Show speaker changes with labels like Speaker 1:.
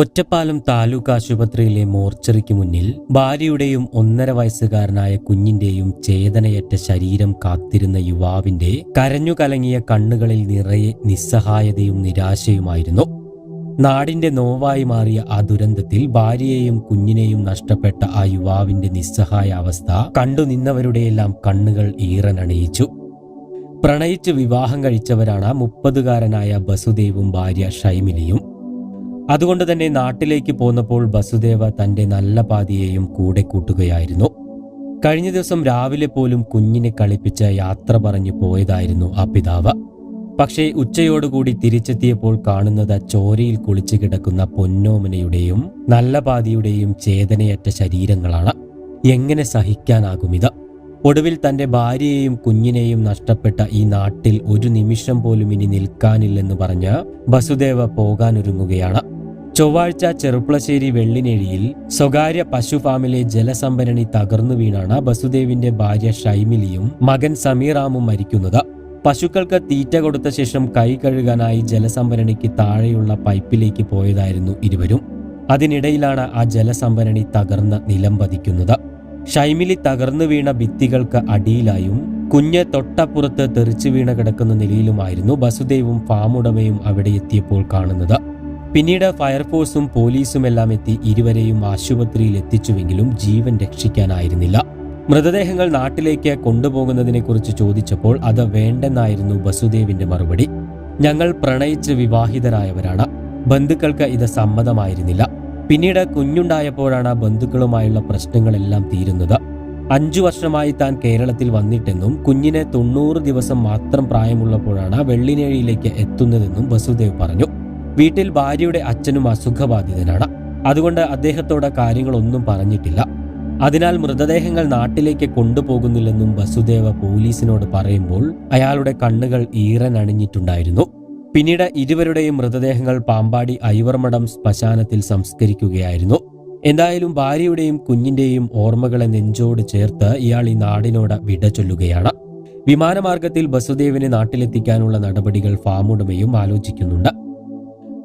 Speaker 1: ഒറ്റപ്പാലം താലൂക്ക് ആശുപത്രിയിലെ മോർച്ചറിക്ക് മുന്നിൽ ഭാര്യയുടെയും ഒന്നര വയസ്സുകാരനായ കുഞ്ഞിന്റെയും ചേതനയറ്റ ശരീരം കാത്തിരുന്ന യുവാവിന്റെ കരഞ്ഞു കലങ്ങിയ കണ്ണുകളിൽ നിറയെ നിസ്സഹായതയും നിരാശയുമായിരുന്നു. നാടിന്റെ നോവായി മാറിയ ആ ദുരന്തത്തിൽ ഭാര്യയെയും കുഞ്ഞിനെയും നഷ്ടപ്പെട്ട ആ യുവാവിന്റെ നിസ്സഹായ അവസ്ഥ കണ്ടുനിന്നവരുടെയെല്ലാം കണ്ണുകൾ ഈറനണിയിച്ചു. പ്രണയിച്ച് വിവാഹം കഴിച്ചവരാണ് മുപ്പതുകാരനായ ബസുദേവും ഭാര്യ ഷൈമിലിയും. അതുകൊണ്ട് തന്നെ നാട്ടിലേക്ക് പോന്നപ്പോൾ വസുദേവ തന്റെ നല്ല പാതിയെയും കൂടെ കൂട്ടുകയായിരുന്നു. കഴിഞ്ഞ ദിവസം രാവിലെ പോലും കുഞ്ഞിനെ കളിപ്പിച്ച യാത്ര പറഞ്ഞു പോയതായിരുന്നു ആ പിതാവ്. പക്ഷേ ഉച്ചയോടുകൂടി തിരിച്ചെത്തിയപ്പോൾ കാണുന്നത് ചോരയിൽ കുളിച്ചു കിടക്കുന്ന പൊന്നോമനയുടെയും നല്ല പാതിയുടെയും ചേതനയറ്റ ശരീരങ്ങളാണ്. എങ്ങനെ സഹിക്കാനാകും ഇത്? ഒടുവിൽ തന്റെ ഭാര്യയെയും കുഞ്ഞിനെയും നഷ്ടപ്പെട്ട ഈ നാട്ടിൽ ഒരു നിമിഷം പോലും ഇനി നിൽക്കാനില്ലെന്ന് പറഞ്ഞ് വസുദേവ പോകാനൊരുങ്ങുകയാണ്. ചൊവ്വാഴ്ച ചെറുപ്പളശ്ശേരി വെള്ളിനേഴിയിൽ സ്വകാര്യ പശു ഫാമിലെ ജലസംഭരണി തകർന്നു വീണാണ് ബസുദേവിന്റെ ഭാര്യ ഷൈമിലിയും മകൻ സമീറാമും മരിക്കുന്നത്. പശുക്കൾക്ക് തീറ്റ കൊടുത്ത ശേഷം കൈ കഴുകാനായി ജലസംഭരണിക്ക് താഴെയുള്ള പൈപ്പിലേക്ക് പോയതായിരുന്നു ഇരുവരും. അതിനിടയിലാണ് ആ ജലസംഭരണി തകർന്ന് നിലം പതിക്കുന്നത്. ഷൈമിലി തകർന്നു വീണ ഭിത്തികൾക്ക് അടിയിലായും കുഞ്ഞ് തൊട്ടപ്പുറത്ത് തെറിച്ചു വീണ കിടക്കുന്ന നിലയിലുമായിരുന്നു ബസുദേവും ഫാമുടമയും അവിടെ എത്തിയപ്പോൾ കാണുന്നത്. പിന്നീട് ഫയർഫോഴ്സും പോലീസും എല്ലാം എത്തി ഇരുവരെയും ആശുപത്രിയിൽ എത്തിച്ചുവെങ്കിലും ജീവൻ രക്ഷിക്കാനായിരുന്നില്ല. മൃതദേഹങ്ങൾ നാട്ടിലേക്ക് കൊണ്ടുപോകുന്നതിനെക്കുറിച്ച് ചോദിച്ചപ്പോൾ അത് വേണ്ടെന്നായിരുന്നു വസുദേവിന്റെ മറുപടി. ഞങ്ങൾ പ്രണയിച്ച് വിവാഹിതരായവരാണ്. ബന്ധുക്കൾക്ക് ഇത് സമ്മതമായിരുന്നില്ല. പിന്നീട് കുഞ്ഞുണ്ടായപ്പോഴാണ് ബന്ധുക്കളുമായുള്ള പ്രശ്നങ്ങളെല്ലാം തീരുന്നത്. അഞ്ചു വർഷമായി താൻ കേരളത്തിൽ വന്നിട്ടെന്നും കുഞ്ഞിനെ തൊണ്ണൂറ് ദിവസം മാത്രം പ്രായമുള്ളപ്പോഴാണ് വെള്ളിനേഴിയിലേക്ക് എത്തുന്നതെന്നും വസുദേവ് പറഞ്ഞു. വീട്ടിൽ ഭാര്യയുടെ അച്ഛനും അസുഖബാധിതനാണ്. അതുകൊണ്ട് അദ്ദേഹത്തോട് കാര്യങ്ങളൊന്നും പറഞ്ഞിട്ടില്ല. അതിനാൽ മൃതദേഹങ്ങൾ നാട്ടിലേക്ക് കൊണ്ടുപോകുന്നില്ലെന്നും വസുദേവ പോലീസിനോട് പറയുമ്പോൾ അയാളുടെ കണ്ണുകൾ ഈറനണിഞ്ഞിട്ടുണ്ടായിരുന്നു പിന്നീട് ഇരുവരുടെയും മൃതദേഹങ്ങൾ പാമ്പാടി ഐവർമഠം ശ്മശാനത്തിൽ സംസ്കരിക്കുകയായിരുന്നു. എന്തായാലും ഭാര്യയുടെയും കുഞ്ഞിന്റെയും ഓർമ്മകളെ നെഞ്ചോട് ചേർത്ത് ഇയാൾ ഈ നാടിനോട് വിട ചൊല്ലുകയാണ്. വിമാനമാർഗത്തിൽ വസുദേവിനെ നാട്ടിലെത്തിക്കാനുള്ള നടപടികൾ ഫാമുടമയും ആലോചിക്കുന്നുണ്ട്.